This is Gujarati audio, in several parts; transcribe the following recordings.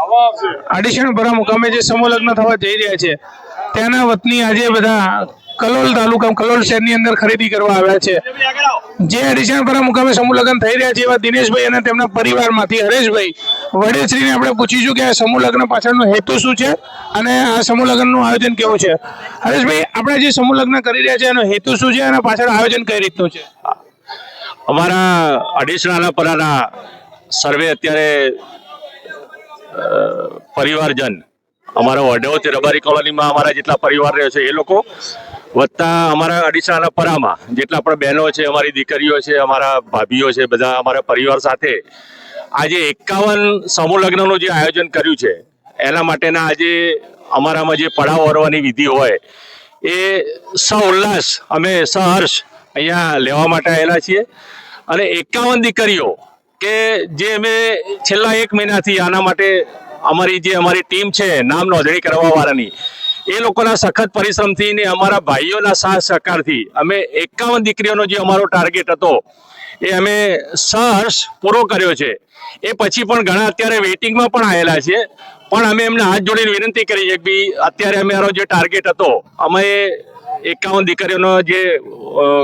આડિશણપરા મુકામે જે સમૂહ થવા જઈ રહ્યા છે, તેના વતની આજે બધા કલોલ તાલુકા, કલોલ શહેરની અંદર ખરીદી કરવા આવ્યા છે. જે આડિશણપરા મુકામે સમૂહલગ્ન થઈ રહ્યા છે એવા દિનેશભાઈ અને તેમના પરિવારમાંથી હરેશભાઈ, વડેશ્રીને આપણે પૂછીશું કે આ સમૂહલગ્ન પાછળનો હેતુ શું છે અને આ સમૂહ લગ્નનું આયોજન કેવું છે. હરેશભાઈ, આપણે જે સમૂહલગ્ન કરી રહ્યા છે, એનો હેતુ શું છે અને પાછળ આયોજન કઈ રીતનું છે? અમારા અઢીસણાના પરાના સર્વે અત્યારે પરિવારજન. અમારા વડોદરી રબારી કોલોનીમાં અમારા જેટલા પરિવાર રહે છે, એ લોકો વત્તા અમારા અડીસાના પરામાં, જેટલા પણ બહેનો છે, અમારી દીકરીઓ છે, અમારા ભાભીઓ છે, બધા અમારા પરિવાર સાથે આજે એકાવન સમૂહ લગ્નનું જે આયોજન કર્યું છે, એના માટેના આજે અમારામાં જે પડાવ ઓરવાની વિધિ હોય, એ સઉલ્લાસ અમે સહર્ષ અહીંયા લેવા માટે આવેલા છીએ. અને એકાવન દીકરીઓ કે જે અમે છેલ્લા એક મહિનાથી આના માટે અમારી જે અમારી ટીમ છે, નામ નોંધણી કરવાવાળાની, એ લોકોના સખત પરિશ્રમથી ને અમારા ભાઈઓના સાથ સહકારથી અમે એકાવન દીકરીઓનો જે અમારો ટાર્ગેટ હતો, એ અમે સહર્ષ પૂરો કર્યો છે. એ પછી પણ ઘણા અત્યારે વેઇટિંગમાં પણ આવેલા છે, પણ અમે એમને હાથ જોડીને વિનંતી કરી છે કે અત્યારે અમારો જે ટાર્ગેટ હતો, અમે એકાવન દીકરીઓનો જે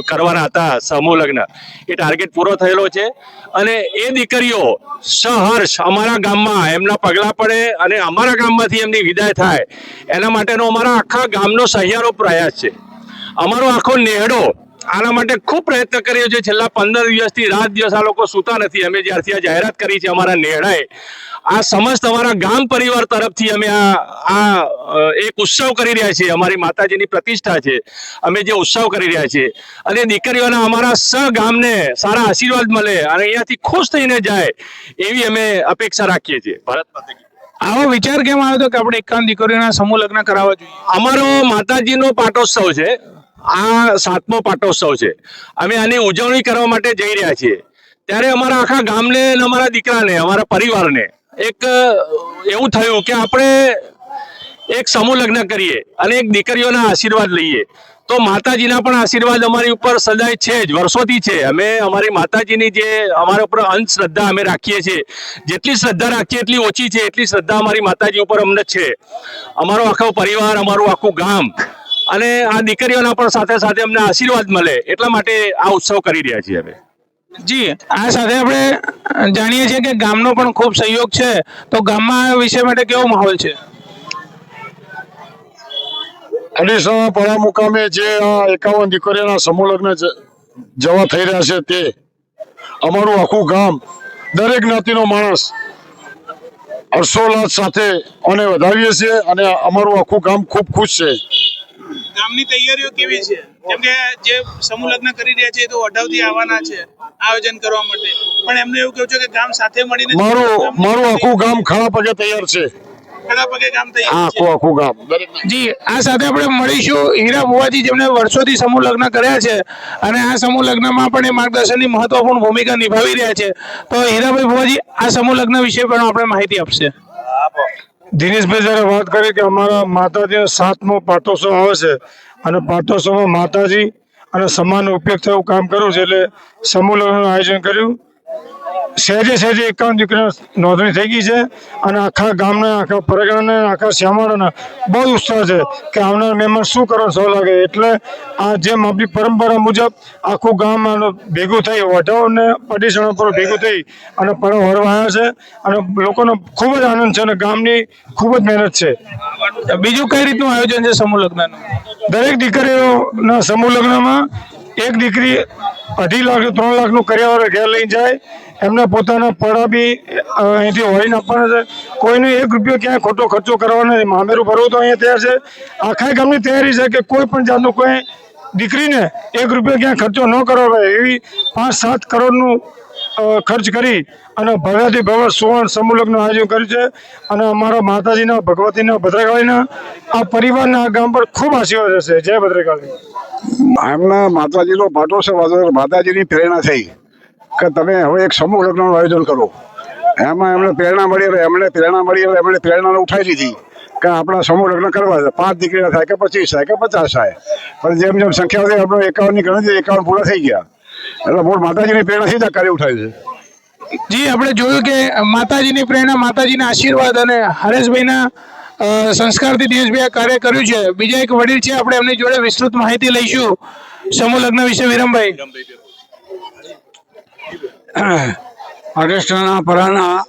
કરવાના હતા, સમૂહ લગ્ન, એ ટાર્ગેટ પૂરો થયેલો છે. અને એ દીકરીઓ સહર્ષ અમારા ગામમાં, એમના પગલા પડે અને અમારા ગામમાંથી એમની વિદાય થાય. એના માટેનો અમારા આખા ગામનો સહિયારો પ્રયાસ છે. અમારો આખો નેહડો આના માટે ખૂબ પ્રયત્ન કર્યો છે. છેલ્લા પંદર દિવસથી રાત દિવસ આ લોકો સૂતા નથી. અમે જ્યારથી આ જાહેરાત કરી છે અમારા નેહડાએ આ સમસ્ત અમારા ગામ પરિવાર તરફથી અમે આ આ એક ઉત્સવ કરી રહ્યા છીએ. અમારી માતાજીની પ્રતિષ્ઠા છે. અમે જે ઉત્સવ કરી રહ્યા છીએ. અને દીકરીઓના અમારા સ ગામને સારા આશીર્વાદ મળે અને અહીંયાથી ખુશ થઈને જાય એવી અમે અપેક્ષા રાખીએ છીએ. ભારત માતા આવો વિચાર કેમ આવ્યો હતો કે આપણે એકાવન દીકરીઓના સમૂહ લગ્ન કરાવવા જોઈએ? અમારો માતાજીનો પાટોત્સવ છે. આ સાતમો પાટોત્સવ છે. અમે આની ઉજવણી કરવા માટે જઈ રહ્યા છીએ. ત્યારે અમારા આખા ગામને અને અમારા દીકરાને, અમારા પરિવારને એક એવું થયું કે આપણે એક સમૂહ લગ્ન કરીએ અને એક દીકરીઓના આશીર્વાદ લઈએ. તો માતાજીના પણ આશીર્વાદ અમારી ઉપર સદાય છે જ, વર્ષોથી છે. અમે અમારી માતાજીની જે અમારા ઉપર અંત શ્રદ્ધા અમે રાખીએ છીએ. જેટલી શ્રદ્ધા રાખીએ એટલી ઓછી છે, એટલી શ્રદ્ધા અમારી માતાજી ઉપર અમને છે. અમારો આખો પરિવાર, અમારું આખું ગામ અને આ દીકરીઓના પણ સાથે સાથે અમને આશીર્વાદ મળે એટલા માટે આ ઉત્સવ કરી રહ્યા છીએ અમે. જી આ સાથે આપણે જાણીએ છીએ કે ગામનો પણ ખૂબ સહયોગ છે. તો ગામમાં આ વિષય માટે કેવો માહોલ છે? અડીસા પડા મુકામે જે આ એકાવન દીકરીઓના સમૂહ લગ્ન જવા થઈ રહ્યા છે તે અમારું આખું ગામ દરેક જ્ઞાતિનો માણસ હર્ષોલ્લાસ સાથે અને વધાવીએ છીએ અને અમારું આખું ગામ ખૂબ ખુશ છે. ગામની તૈયારીઓ કેવી છે? કેમ કે જે સમૂહ લગ્ન કરી રહ્યા છે એ તો અઢાવથી આવવાના છે આયોજન કરવા માટે. પણ એમને એવું કહ્યું છે કે ગામ સાથે મળીને મારું મારું આખું ગામ ખડા પગે તૈયાર છે. જી આ સાથે આપણે મળીશું. હીરા ભુવાજી જેમણે વર્ષોથી સમૂહ લગ્ન કર્યા છે અને આ સમૂહ લગ્નમાં પણ એ માર્ગદર્શનની મહત્વપૂર્ણ ભૂમિકા નિભાવી રહ્યા છે. તો હીરાભાઈ ભુવાજી આ સમૂહ લગ્ન વિશે પણ આપણે માહિતી આપશે. દિનેશભાઈ જયારે વાત કરી કે અમારા માતાજીનો સાતમો પાટોત્સવ આવે છે અને પાટોત્સવમાં માતાજી અને સમાન ઉપયોગ થયું કામ કર્યું છે એટલે સમૂહ આયોજન કર્યું. સહેજે સહેજે એકાવન દીકરીઓ નોંધણી થઈ ગઈ છે અને આખા ગામના આખા પરગણાને આખા શ્યામાળાના બહુ ઉત્સાહ છે કે આવનાર મહેમાન શું કરવા સૌ લાગે. એટલે આ જેમ આપણી પરંપરા મુજબ આખું ગામ ભેગું થઈ વઢાઓને પડીસણો પર ભેગું થઈ અને પડાવ ભરવા આવ્યા છે અને લોકોનો ખૂબ જ આનંદ છે અને ગામની ખૂબ જ મહેનત છે. બીજું કઈ રીતનું આયોજન છે સમૂહ લગ્નનું? દરેક દીકરીઓના સમૂહ લગ્નમાં એક દીકરી અઢી લાખ ત્રણ લાખનું કર્યાવર ઘેર લઈ જાય. એમના પોતાના પડા બી અહીંથી હોળીને આપવાના છે. કોઈને એક રૂપિયો ક્યાંય ખોટો ખર્ચો કરવાનો નથી. મામેરું ભરવું તો અહીંયા તૈયાર છે. આખા ગામની તૈયારી છે કે કોઈ પણ જાતનું કોઈ દીકરીને એક રૂપિયો ક્યાંય ખર્ચો ન કરવો પડે. એવી પાંચ સાત કરોડનું ખર્ચ કરી અને ભવ્યાથી ભવ્ય સુવર્ણ સમૂહ લગ્નનું આયોજન કર્યું છે. અને અમારા માતાજીના, ભગવતીના, ભદ્રકાળીના આ પરિવારના આ ગામ પર ખૂબ આશીર્વાદ હશે જય ભદ્રકાળી. એમના માતાજીનો પાટો છે માતાજીની પ્રેરણા થઈ કે તમે હવે એક સમૂહ લગ્નનું આયોજન કરો. એમાં એમને પ્રેરણા મળી એટલે એમને પ્રેરણા મળી એટલે એમણે પ્રેરણાને ઉઠાવી લીધી કે આપણા સમૂહ લગ્ન કરવા છે. પાંચ દીકરીના થાય કે પચીસ થાય કે પચાસ થાય. પણ જેમ જેમ સંખ્યા વધી આપણે એકાવનની ગણતરી એકાવન પૂરા થઈ ગયા. એટલે મૂળ માતાજીની પ્રેરણાથી જ આ કાર્ય ઉઠાવ્યું છે. જી, આપણે જોયું કે માતાજીની પ્રેરણા, માતાજીના આશીર્વાદ અને હરેશભાઈના સંસ્કારથી દિનેશભાઈ આ કાર્ય કર્યું છે. બીજા એક વડીલ છે, આપણે એમની જોડે વિસ્તૃત માહિતી લઈશું. સમૂહ લગ્ન વિશે વિરમભાઈ. અગસ્ટના પરાના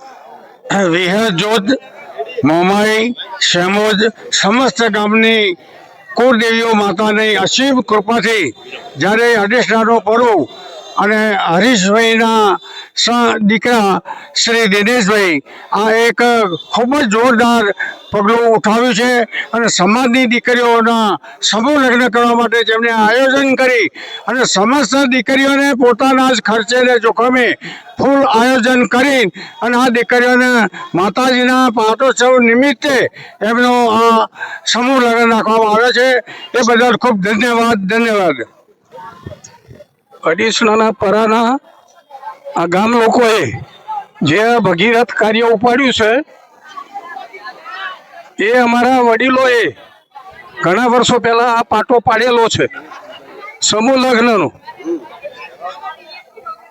વિહર જોત મોમાઈ શેમોજ સમસ્ત ગામની કુળદેવીઓ માતાની અસીમ કૃપાથી જ્યારે અઢેસરાનો પર્વ અને હરીશભાઈના દીકરા શ્રી દિનેશભાઈ આ એક ખૂબ જ જોરદાર પગલું ઉઠાવ્યું છે અને સમાજની દીકરીઓના સમૂહ લગ્ન કરવા માટે જેમણે આયોજન કરી અને સમસ્ત દીકરીઓને પોતાના જ ખર્ચે ને જોખમે ફૂલ આયોજન કરી અને આ દીકરીઓને માતાજીના પાટોત્સવ નિમિત્તે એમનો આ સમૂહ લગ્ન રાખવામાં આવે છે. એ બદલ ખૂબ ધન્યવાદ ધન્યવાદ. અડીસણાના પરાના આ ગામ લોકોએ જે ભગીરથ કાર્ય ઉપાડ્યું છે, એ અમારા વડીલોએ ઘણા વર્ષો પહેલા આ પાટો પાડેલો છે, સમૂહ લગ્નનો.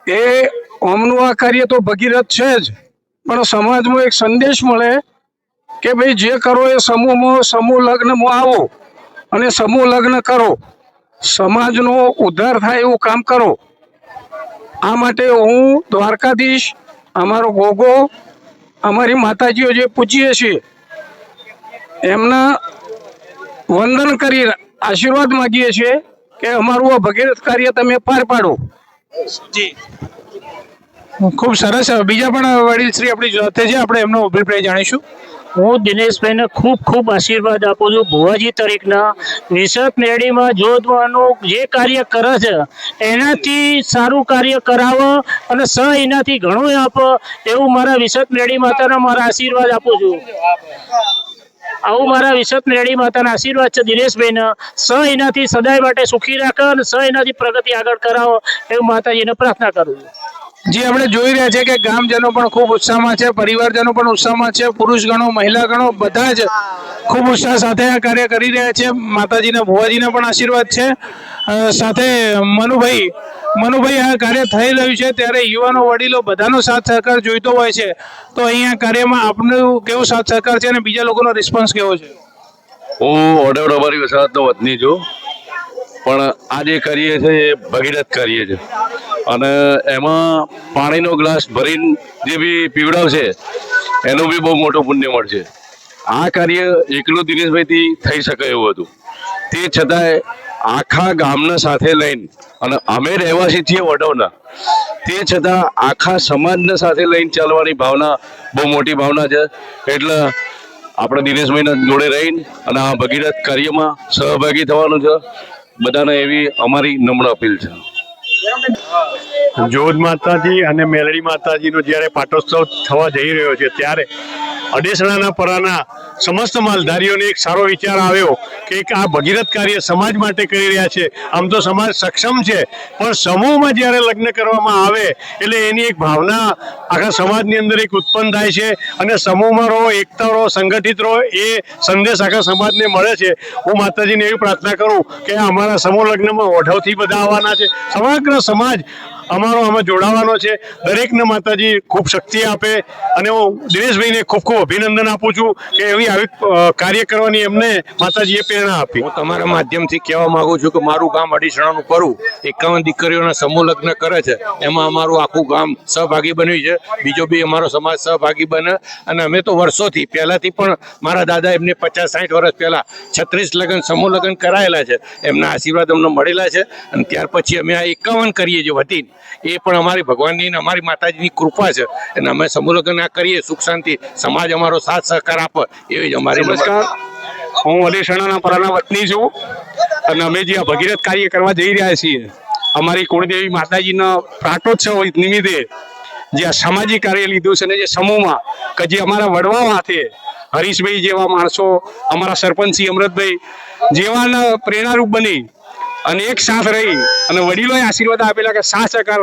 એ ઓમનું આ કાર્ય તો ભગીરથ છે જ, પણ સમાજમાં એક સંદેશ મળે કે ભાઈ જે કરો એ સમૂહમાં, સમૂહ લગ્નમાં આવો અને સમૂહ લગ્ન કરો. સમાજનો ઉદ્ધાર થાય એવું કામ કરો. આ માટે હું દ્વારકાધીશ અમારો ગોગો અમારી માતાજીઓ જે પૂજીએ છીએ એમના વંદન કરી આશીર્વાદ માગીએ છીએ કે અમારું આ ભગીરથ કાર્ય તમે પાર પાડો. જી. ખૂબ સરસ. બીજા પણ વડીલ શ્રી આપણી સાથે છે. આપણે એમનો અભિપ્રાય જાણીશું. હું દિનેશભાઈને ખૂબ ખૂબ આશીર્વાદ આપું છું. ભુવાજી તરીકના વિશક મેળીમાં જોધવાનું જે કાર્ય કરે છે, એનાથી સારું કાર્ય કરાવો અને સ એનાથી ઘણું આપો એવું મારા વિશક મેળી માતાના મારા આશીર્વાદ આપું છું. આવું મારા વિશક મેળી માતાના આશીર્વાદ છે દિનેશભાઈના. સ એનાથી સદાય માટે સુખી રાખે અને સ એનાથી પ્રગતિ આગળ કરાવો એવું માતાજીને પ્રાર્થના કરું છું. જે આપણે જોઈ રહ્યા છે કે ગામજનો પણ ખૂબ ઉત્સાહમાં છે, પરિવારજનો પણ ઉત્સાહમાં છે પુરુષ ગણો મહિલા ગણો બધા જ ખૂબ ઉત્સાહ સાથે આ કાર્ય કરી રહ્યા છે. માતાજીના, ભુવાજીના પણ આશીર્વાદ છે. સાથે મનુભાઈ મનુભાઈ આ કાર્ય થઈ રહ્યું છે ત્યારે યુવાનો, વડીલો બધાનો સાથ સહકાર જોઈતો હોય છે. તો અહીંયા કાર્યમાં આપનું કેવો સાથ સહકાર છે અને બીજા લોકોનો રિસ્પોન્સ કેવો છે? હું ઓડેવડ અમારી વસાહતનો વતની છું. પણ આ જે કરીએ છીએ એ ભગીરથ કરીએ છીએ અને એમાં પાણીનો ગ્લાસ ભરીને જે બી પીવડાવશે, એનું બી બહુ મોટું પુણ્ય મળશે. આ કાર્ય એકલું દિનેશભાઈથી થઈ શકે એવું હતું. તે છતાંય આખા ગામને સાથે લઈને, અને અમે રહેવાસી છીએ વડોદરા, તે છતાં આખા સમાજને સાથે લઈને ચાલવાની ભાવના બહુ મોટી ભાવના છે. એટલે આપણે દિનેશભાઈના જોડે રહીને અને આ ભગીરથ કાર્યમાં સહભાગી થવાનું છે. બધાને એવી અમારી નમ્ર અપીલ છે. જોધ માતાજી અને મેલડી માતાજીનો જ્યારે પાટોત્સવ થવા જઈ રહ્યો છે, ત્યારે અડેસણાના પરાના સમસ્ત માલધારીઓને એક સારો વિચાર આવ્યો કે એક આ ભગીરથ કાર્ય સમાજ માટે કરી રહ્યા છે. આમ તો સમાજ સક્ષમ છે, પણ સમૂહમાં જ્યારે લગ્ન કરવામાં આવે, એટલે એની એક ભાવના આખા સમાજની અંદર એક ઉત્પન્ન થાય છે અને સમૂહમાં રહો, એકતા રહો, સંગઠિત રહો, એ સંદેશ આખા સમાજને મળે છે. હું માતાજીને એવી પ્રાર્થના કરું કે અમારા સમૂહ લગ્નમાં ઓઢવથી બધા આવવાના છે. સમગ્ર સમાજ અમારો આમાં જોડાવાનો છે. દરેકને માતાજી ખૂબ શક્તિ આપે અને હું દિનેશભાઈને ખૂબ ખૂબ અભિનંદન આપું છું કે એવી આવી કાર્ય કરવાની એમને માતાજીએ પ્રેરણા આપી. હું તમારા માધ્યમથી કહેવા માંગુ છું કે મારું ગામ અડીસણાનું કરું. એકાવન દીકરીઓના સમૂહ લગ્ન કરે છે. એમાં અમારું આખું ગામ સહભાગી બન્યું છે. બીજો બી અમારો સમાજ સહભાગી બને. અને અમે તો વર્ષોથી, પહેલાથી પણ મારા દાદા એમને પચાસ સાઠ વર્ષ પહેલાં છત્રીસ લગ્ન, સમૂહ લગ્ન કરાયેલા છે. એમના આશીર્વાદ અમને મળેલા છે. અને ત્યાર પછી અમે આ એકાવન કરીએ છીએ વતીન. એ પણ અમારી ભગવાનની અને અમારી માતાજીની કૃપા છે. અને અમે સમુલગ્ન કરીએ, સુખ શાંતિ, સમાજ અમારો સાથ સહકાર આપે, એવી જ અમારી નમસ્કાર. હું અલીસણાના પરાના વતની છું અને અમે જે આ ભગીરથ કાર્ય કરવા જઈ રહ્યા છીએ, અમારી કુળદેવી માતાજીના પ્રાટોત્સવ નિમિત્તે જે આ સામાજિક કાર્ય લીધું છે ને જે સમૂહમાં, કે જે અમારા વડવા માથે હરીશભાઈ જેવા માણસો, અમારા સરપંચશ્રી અમૃતભાઈ જેવાના પ્રેરણારૂપ બની અને એક સાથ રહી. અને વડીલોએ આશીર્વાદ આપેલા કે સાથ સહકાર.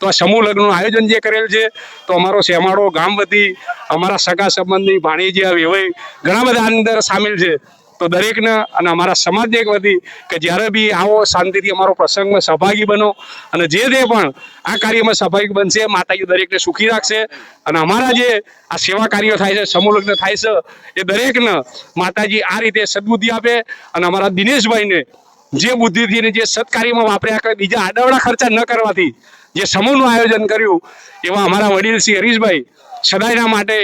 તો આ સમૂહ લગ્નનું આયોજન જે કરેલ છે, તો અમારો શેમાડો ગામ વતી અમારા સગા સંબંધની ભાણીજી વેવાઈ ઘણા બધા અંદર સામેલ છે. તો દરેકને અને અમારા સમાજ એક વતી કે જ્યારે બી આવો શાંતિથી અમારો પ્રસંગમાં સહભાગી બનો અને જે તે પણ આ કાર્યમાં સહભાગી બનશે, માતાજી દરેકને સુખી રાખશે અને અમારા જે આ સેવા કાર્યો થાય છે સમૂહલગ્ન થાય છે, એ દરેકને માતાજી આ રીતે સદબુદ્ધિ આપે અને અમારા દિનેશભાઈને જે બુદ્ધિથી અને જે સત્કાર્યમાં વાપર્યા કરે, બીજા આડવડા ખર્ચા ન કરવાથી જે સમૂહનું આયોજન કર્યું, એવા અમારા વડીલ શ્રી હરીશભાઈ સદાયના માટે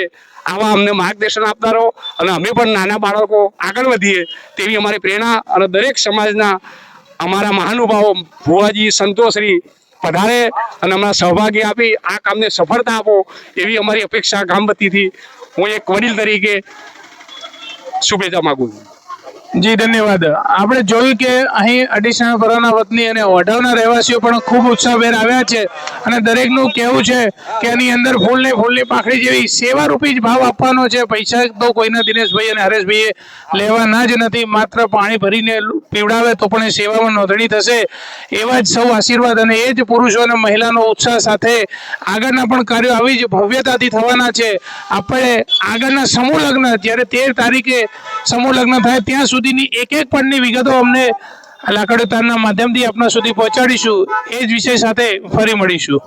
આવા અમને માર્ગદર્શન આપતા રહો અને અમે પણ નાના બાળકો આગળ વધીએ તેવી અમારી પ્રેરણા અને દરેક સમાજના અમારા મહાનુભાવો ભુવાજી, સંતોશ્રી પધારે અને અમારા સહભાગી આપી આ કામને સફળતા આપો એવી અમારી અપેક્ષા ગામ હું એક વડીલ તરીકે શુભેચ્છા માગું છું. જી, ધન્યવાદ. આપણે જોયું કે અહીં અડીસણા પરાના વતની અને ઓઢવના રહેવાસીઓ પણ ખૂબ ઉત્સાહભેર આવ્યા છે અને દરેકનું કહેવું છે કે એની અંદર ફૂલને ફૂલની પાંખડી જેવી સેવારૂપી જ ભાવ આપવાનો છે. પૈસા તો કોઈના દિનેશભાઈ અને હરેશભાઈએ લેવાના જ નથી. માત્ર પાણી ભરીને પીવડાવે તો પણ એ સેવામાં નોંધણી થશે. એવા જ સૌ આશીર્વાદ અને એ જ પુરુષો અને મહિલાનો ઉત્સાહ સાથે આગળના પણ કાર્યો આવી જ ભવ્યતાથી થવાના છે. આપણે આગળના સમૂહ લગ્ન, જ્યારે તેર તારીખે સમૂહ લગ્ન થાય, ત્યાં સુધીની એક એક પણની વિગતો અમને લાકડી તારના માધ્યમથી આપણા સુધી પહોંચાડીશું. એ જ વિષય સાથે ફરી મળીશું.